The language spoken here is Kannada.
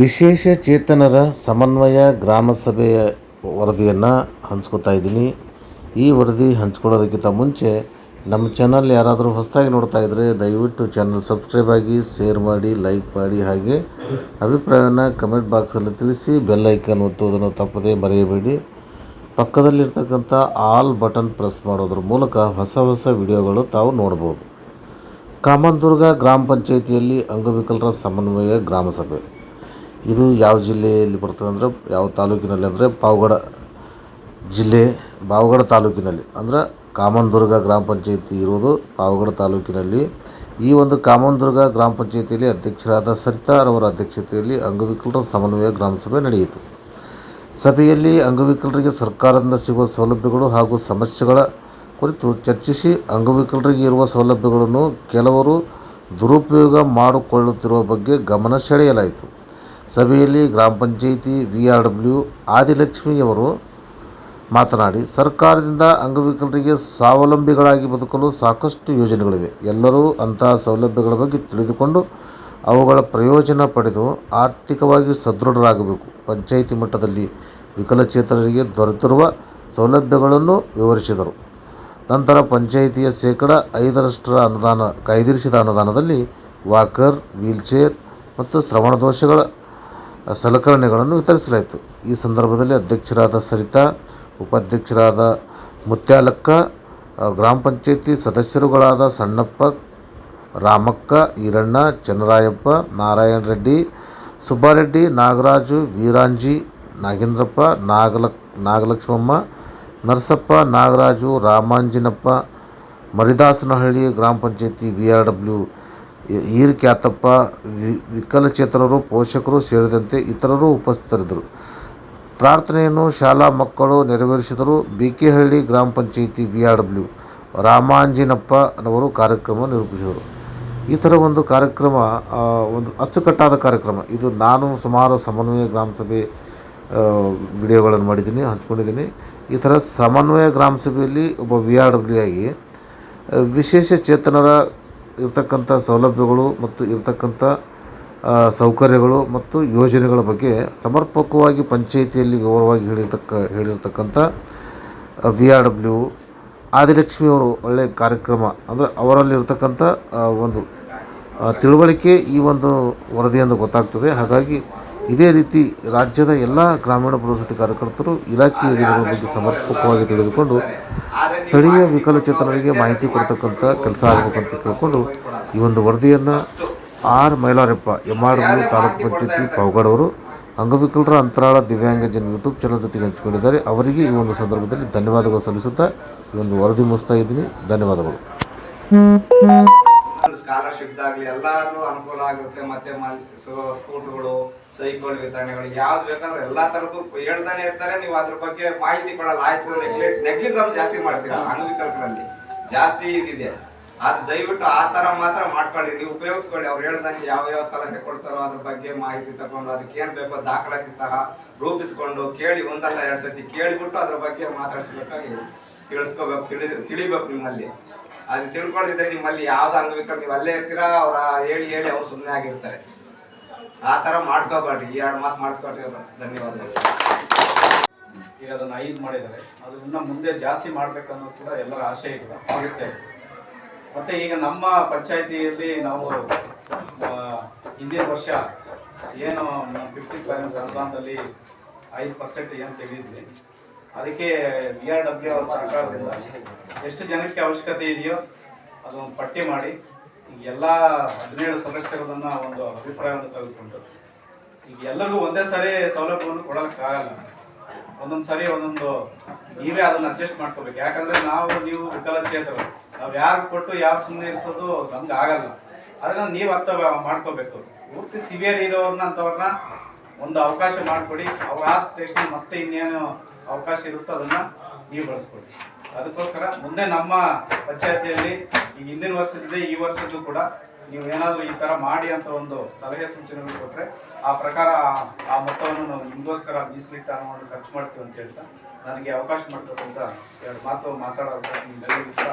ವಿಶೇಷ ಚೇತನರ ಸಮನ್ವಯ ಗ್ರಾಮ ಸಭೆಯ ವರದಿಯನ್ನು ಹಂಚ್ಕೋತಾ ಇದ್ದೀನಿ. ಈ ವರದಿ ಹಂಚ್ಕೊಳ್ಳೋದಕ್ಕಿಂತ ಮುಂಚೆ ನಮ್ಮ ಚಾನಲ್ ಯಾರಾದರೂ ಹೊಸದಾಗಿ ನೋಡ್ತಾ ಇದ್ದರೆ ದಯವಿಟ್ಟು ಚಾನಲ್ ಸಬ್ಸ್ಕ್ರೈಬ್ ಆಗಿ ಶೇರ್ ಮಾಡಿ ಲೈಕ್ ಮಾಡಿ ಹಾಗೆ ಅಭಿಪ್ರಾಯನ ಕಮೆಂಟ್ ಬಾಕ್ಸಲ್ಲಿ ತಿಳಿಸಿ ಬೆಲ್ ಐಕನ್ ಒತ್ತುವುದನ್ನು ತಪ್ಪದೇ ಮರೆಯಬೇಡಿ. ಪಕ್ಕದಲ್ಲಿರ್ತಕ್ಕಂಥ ಆಲ್ ಬಟನ್ ಪ್ರೆಸ್ ಮಾಡೋದ್ರ ಮೂಲಕ ಹೊಸ ಹೊಸ ವಿಡಿಯೋಗಳು ತಾವು ನೋಡ್ಬೋದು. ಕಾಮನ್ದುರ್ಗ ಗ್ರಾಮ ಪಂಚಾಯಿತಿಯಲ್ಲಿ ಅಂಗವಿಕಲರ ಸಮನ್ವಯ ಗ್ರಾಮ ಸಭೆ. ಇದು ಯಾವ ಜಿಲ್ಲೆಯಲ್ಲಿ ಬರ್ತದೆ ಅಂದರೆ, ಯಾವ ತಾಲೂಕಿನಲ್ಲಿ ಅಂದರೆ, ಪಾವಗಡ ಜಿಲ್ಲೆ, ಪಾವಗಡ ತಾಲೂಕಿನಲ್ಲಿ. ಅಂದ್ರೆ ಕಾಮನ್ದುರ್ಗ ಗ್ರಾಮ ಪಂಚಾಯಿತಿ ಇರೋದು ಪಾವಗಡ ತಾಲೂಕಿನಲ್ಲಿ. ಈ ಒಂದು ಕಾಮನ್ದುರ್ಗ ಗ್ರಾಮ ಪಂಚಾಯಿತಿಯಲ್ಲಿ ಅಧ್ಯಕ್ಷರಾದ ಸರಿತಾರವರ ಅಧ್ಯಕ್ಷತೆಯಲ್ಲಿ ಅಂಗವಿಕಲರ ಸಮನ್ವಯ ಗ್ರಾಮ ಸಭೆ ನಡೆಯಿತು. ಸಭೆಯಲ್ಲಿ ಅಂಗವಿಕಲರಿಗೆ ಸರ್ಕಾರದಿಂದ ಸಿಗುವ ಸೌಲಭ್ಯಗಳು ಹಾಗೂ ಸಮಸ್ಯೆಗಳ ಕುರಿತು ಚರ್ಚಿಸಿ ಅಂಗವಿಕಲರಿಗೆ ಇರುವ ಸೌಲಭ್ಯಗಳನ್ನು ಕೆಲವರು ದುರುಪಯೋಗ ಮಾಡಿಕೊಳ್ಳುತ್ತಿರುವ ಬಗ್ಗೆ ಗಮನ ಸೆಳೆಯಲಾಯಿತು. ಸಭೆಯಲ್ಲಿ ಗ್ರಾಮ ಪಂಚಾಯಿತಿ ವಿ ಆರ್ ಡಬ್ಲ್ಯೂ ಆದಿಲಕ್ಷ್ಮಿಯವರು ಮಾತನಾಡಿ, ಸರ್ಕಾರದಿಂದ ಅಂಗವಿಕಲರಿಗೆ ಸ್ವಾವಲಂಬಿಗಳಾಗಿ ಬದುಕಲು ಸಾಕಷ್ಟು ಯೋಜನೆಗಳಿವೆ. ಎಲ್ಲರೂ ಅಂತಹ ಸೌಲಭ್ಯಗಳ ಬಗ್ಗೆ ತಿಳಿದುಕೊಂಡು ಅವುಗಳ ಪ್ರಯೋಜನ ಪಡೆದು ಆರ್ಥಿಕವಾಗಿ ಸದೃಢರಾಗಬೇಕು. ಪಂಚಾಯಿತಿ ಮಟ್ಟದಲ್ಲಿ ವಿಕಲಚೇತನರಿಗೆ ದೊರೆತಿರುವ ಸೌಲಭ್ಯಗಳನ್ನು ವಿವರಿಸಿದರು. ನಂತರ ಪಂಚಾಯಿತಿಯ ಶೇಕಡ ಐದರಷ್ಟರ ಅನುದಾನ, ಕಾಯ್ದಿರಿಸಿದ ಅನುದಾನದಲ್ಲಿ ವಾಕರ್, ವೀಲ್ಚೇರ್ ಮತ್ತು ಶ್ರವಣ ದೋಷಗಳ ಸಲಕರಣೆಗಳನ್ನು ವಿತರಿಸಲಾಯಿತು. ಈ ಸಂದರ್ಭದಲ್ಲಿ ಅಧ್ಯಕ್ಷರಾದ ಸರಿತಾ, ಉಪಾಧ್ಯಕ್ಷರಾದ ಮುತ್ಯಾಲಕ್ಕ ಗ್ರಾಮ ಪಂಚಾಯಿತಿ ಸದಸ್ಯರುಗಳಾದ ಸಣ್ಣಪ್ಪ, ರಾಮಕ್ಕ, ಈರಣ್ಣ, ಚನ್ನರಾಯಪ್ಪ, ನಾರಾಯಣ ರೆಡ್ಡಿ, ಸುಬ್ಬಾರೆಡ್ಡಿ, ನಾಗರಾಜು, ವೀರಾಂಜಿ, ನಾಗೇಂದ್ರಪ್ಪ ನಾಗಲಕ್ ನಾಗಲಕ್ಷ್ಮಮ್ಮ, ನರಸಪ್ಪ, ನಾಗರಾಜು, ರಾಮಾಂಜಿನಪ್ಪ, ಮರಿದಾಸನಹಳ್ಳಿ ಗ್ರಾಮ panchayat V R W Irkyatappa V, ವಿಕಲಚೇತನರು, ಪೋಷಕರು ಸೇರಿದಂತೆ ಇತರರು ಉಪಸ್ಥಿತರಿದ್ದರು. ಪ್ರಾರ್ಥನೆಯನ್ನು ಶಾಲಾ ಮಕ್ಕಳು ನೆರವೇರಿಸಿದರು. ಬಿಕೆಹಳ್ಳಿ ಗ್ರಾಮ ಪಂಚಾಯಿತಿ ವಿ ಆರ್ ಡಬ್ಲ್ಯೂ. ರಾಮಾಂಜಿನಪ್ಪನವರು ಕಾರ್ಯಕ್ರಮ ನಿರೂಪಿಸಿದರು. ಈ ಥರ ಒಂದು ಕಾರ್ಯಕ್ರಮ ಒಂದು ಅಚ್ಚುಕಟ್ಟಾದ ಕಾರ್ಯಕ್ರಮ. ಇದು ನಾನು ಸುಮಾರು ಸಮನ್ವಯ ಗ್ರಾಮ ಸಭೆ ವಿಡಿಯೋಗಳನ್ನು ಮಾಡಿದ್ದೀನಿ, ಹಂಚ್ಕೊಂಡಿದ್ದೀನಿ. ಈ ಥರ ಸಮನ್ವಯ ಗ್ರಾಮ ಸಭೆಯಲ್ಲಿ ಒಬ್ಬ ವಿ ಆರ್ ಡಬ್ಲ್ಯೂ ಆಗಿ, ವಿಶೇಷ ಚೇತನರ ಇರ್ತಕ್ಕಂಥ ಸೌಲಭ್ಯಗಳು ಮತ್ತು ಇರತಕ್ಕಂಥ ಸೌಕರ್ಯಗಳು ಮತ್ತು ಯೋಜನೆಗಳ ಬಗ್ಗೆ ಸಮರ್ಪಕವಾಗಿ ಪಂಚಾಯಿತಿಯಲ್ಲಿ ವಿವರವಾಗಿ ಹೇಳಿರ್ತಕ್ಕ, ಹೇಳಿರ್ತಕ್ಕಂಥ ವಿ ಆರ್ ಡಬ್ಲ್ಯೂ, ಆದಿಲಕ್ಷ್ಮಿ ಅವರು ಒಳ್ಳೆಯ ಕಾರ್ಯಕ್ರಮ, ಅಂದರೆ ಅವರಲ್ಲಿರ್ತಕ್ಕಂಥ ಒಂದು ತಿಳುವಳಿಕೆ ಈ ಒಂದು ವರದಿಯಿಂದ ಗೊತ್ತಾಗ್ತದೆ. ಹಾಗಾಗಿ ಇದೇ ರೀತಿ ರಾಜ್ಯದ ಎಲ್ಲ ಗ್ರಾಮೀಣ ಪ್ರವಸತಿ ಕಾರ್ಯಕರ್ತರು ಇಲಾಖೆಯ ಬಗ್ಗೆ ಸಮರ್ಪಕವಾಗಿ ತಿಳಿದುಕೊಂಡು ಸ್ಥಳೀಯ ವಿಕಲಚೇತನರಿಗೆ ಮಾಹಿತಿ ಕೊಡ್ತಕ್ಕಂಥ ಕೆಲಸ ಆಗಬೇಕಂತ ತಿಳ್ಕೊಂಡು ಈ ಒಂದು ವರದಿಯನ್ನು R Mailarappa M R B taluk panchayat ಪಾವಗಡವರು, ಅಂಗವಿಕಲರ ಅಂತರಾಳ ದಿವ್ಯಾಂಗಜನ್ ಯೂಟ್ಯೂಬ್ ಚಾನಲ್ ಜೊತೆಗೆ ಹಂಚಿಕೊಂಡಿದ್ದಾರೆ. ಅವರಿಗೆ ಈ ಒಂದು ಸಂದರ್ಭದಲ್ಲಿ ಧನ್ಯವಾದಗಳು ಸಲ್ಲಿಸುತ್ತಾ ಈ ಒಂದು ವರದಿ ಮುಗಿಸ್ತಾ ಇದ್ದೀನಿ. ಧನ್ಯವಾದಗಳು. ಸ್ಕಾಲರ್ಶಿಪ್ ಆಗಲಿ ಎಲ್ಲಾನು ಅನುಕೂಲ ಆಗುತ್ತೆ. ಮತ್ತೆ ಸ್ಕೂಟರ್ಗಳು ಸೈಕಲ್ ವಿತರಣೆಗಳು ಯಾವ್ದು ಬೇಕಂದ್ರೆ ಎಲ್ಲಾ ತರದ್ದು ಹೇಳ್ತಾನೆ ಇರ್ತಾರೆ. ನೀವು ಅದ್ರ ಬಗ್ಗೆ ಮಾಹಿತಿ ಕೊಡಲ್ಲ, ಆಯ್ತು ನೆಗ್ಲಿಸಮ್ ಜಾಸ್ತಿ ಮಾಡ್ತೀರಾ ಅಂಗವಿಕಲ್ಪರಲ್ಲಿ ಜಾಸ್ತಿ ಇದಿದೆ. ಅದು ದಯವಿಟ್ಟು ಆ ತರ ಮಾತ್ರ ಮಾಡ್ಕೊಳ್ಳಿ. ನೀವು ಉಪಯೋಗಿಸ್ಕೊಳ್ಳಿ. ಅವ್ರು ಹೇಳ್ದಂಗೆ ಯಾವ ಯಾವ ಸಲಹೆ ಕೊಡ್ತಾರೋ ಅದ್ರ ಬಗ್ಗೆ ಮಾಹಿತಿ ತಗೊಂಡು ಅದಕ್ಕೆ ಏನ್ ಬೇಕೋ ದಾಖಲಾತಿ ಸಹ ರೂಪಿಸ್ಕೊಂಡು ಕೇಳಿ ಒಂದಲ್ಲ ಎರಡ್ ಸತಿ ಕೇಳಿಬಿಟ್ಟು ಅದ್ರ ಬಗ್ಗೆ ಮಾತಾಡ್ಸ್ಬೇಕಾಗಿ ತಿಳಿಸ್ಕೋಬೇಕು. ತಿಳಿ, ತಿಳಿಬೇಕು ನಿಮ್ಮಲ್ಲಿ. ಅದು ತಿಳ್ಕೊಳ್ಳಿದ್ರೆ ನಿಮ್ಮಲ್ಲಿ ಯಾವ್ದು ಅಂಗವಿಕಲ್ ನೀವು ಅಲ್ಲೇ ಇರ್ತೀರಾ? ಅವ್ರ ಹೇಳಿ ಹೇಳಿ ಅವ್ರು ಸುಮ್ಮನೆ ಆಗಿರ್ತಾರೆ. ಆ ತರ ಮಾಡ್ಕೋಬೇಡ್ರಿ. ಈ ಎರಡು ಮಾತು ಮಾಡಿಸ್ಕೊಟ್ರಿ ಧನ್ಯವಾದಗಳು. ಈಗ ಅದನ್ನ ಐದು ಮಾಡಿದ್ದಾರೆ. ಅದನ್ನ ಮುಂದೆ ಜಾಸ್ತಿ ಮಾಡ್ಬೇಕನ್ನೋದು ಕೂಡ ಎಲ್ಲರ ಆಸೆ ಇದೆ, ಆಗುತ್ತೆ. ಮತ್ತೆ ಈಗ ನಮ್ಮ ಪಂಚಾಯತಿಯಲ್ಲಿ ನಾವು ಹಿಂದಿನ ವರ್ಷ ಏನು ಫಿಫ್ಟಿ ಫೈನಾನ್ಸ್ ಅನುದಾನದಲ್ಲಿ ಐದು ಪರ್ಸೆಂಟ್ ಏನು ತೆಗೆದಿದ್ವಿ. ಅದಕ್ಕೆ ಬಿ ಆರ್ ಡಬ್ಲ್ಯೂ ಅವರ ಸರ್ಕಾರದಿಂದ ಎಷ್ಟು ಜನಕ್ಕೆ ಅವಶ್ಯಕತೆ ಇದೆಯೋ ಅದು ಪಟ್ಟಿ ಮಾಡಿ ಎಲ್ಲ ಹದಿನೇಳು ಸದಸ್ಯರನ್ನ ಒಂದು ಅಭಿಪ್ರಾಯವನ್ನು ತೆಗೆದುಕೊಂಡು ಈಗ ಎಲ್ಲರಿಗೂ ಒಂದೇ ಸಾರಿ ಸೌಲಭ್ಯವನ್ನು ಕೊಡೋಕ್ಕಾಗಲ್ಲ. ಒಂದೊಂದು ಸರಿ ಒಂದೊಂದು ನೀವೇ ಅದನ್ನು ಅಡ್ಜಸ್ಟ್ ಮಾಡ್ಕೋಬೇಕು. ಯಾಕಂದ್ರೆ ನಾವು ನೀವು ವಿಕಲಚೇತರು ನಾವು ಯಾರು ಕೊಟ್ಟು ಯಾವ ಸುಮ್ಮನೆ ಇರಿಸೋದು ನಮ್ಗೆ ಆಗಲ್ಲ. ಅದನ್ನ ನೀವು ಅರ್ಥ ಮಾಡ್ಕೋಬೇಕು. ಪೂರ್ತಿ ಸಿವಿಯರ್ ಇರೋರ್ನ ಅಂಥವ್ರನ್ನ ಒಂದು ಅವಕಾಶ ಮಾಡಿಕೊಡಿ. ಅವ್ರು ಆದ ತಕ್ಷಣ ಮತ್ತೆ ಇನ್ನೇನು ಅವಕಾಶ ಇರುತ್ತೋ ಅದನ್ನ ನೀವು ಬಳಸ್ಕೊಡಿ. ಅದಕ್ಕೋಸ್ಕರ ಮುಂದೆ ನಮ್ಮ ಪಂಚಾಯತಿಯಲ್ಲಿ ಈಗ ಹಿಂದಿನ ವರ್ಷದಿಂದ ಈ ವರ್ಷದ್ದು ಕೂಡ ನೀವು ಏನಾದರೂ ಈ ಥರ ಮಾಡಿ ಅಂತ ಒಂದು ಸಲಹೆ ಸೂಚನೆಗಳು ಕೊಟ್ಟರೆ ಆ ಪ್ರಕಾರ ಆ- ಮೊತ್ತವನ್ನು ನಾವು ನಿಮಗೋಸ್ಕರ ಮೀಸಲಿಟ್ಟ ಅನ್ನೋದು ಖರ್ಚು ಮಾಡ್ತೀವಿ ಅಂತ ಹೇಳ್ತಾ, ನನಗೆ ಅವಕಾಶ ಮಾಡ್ತಕ್ಕಂಥ ಎರಡು ಮಾತು ಮಾತಾಡೋ ಕೂಡ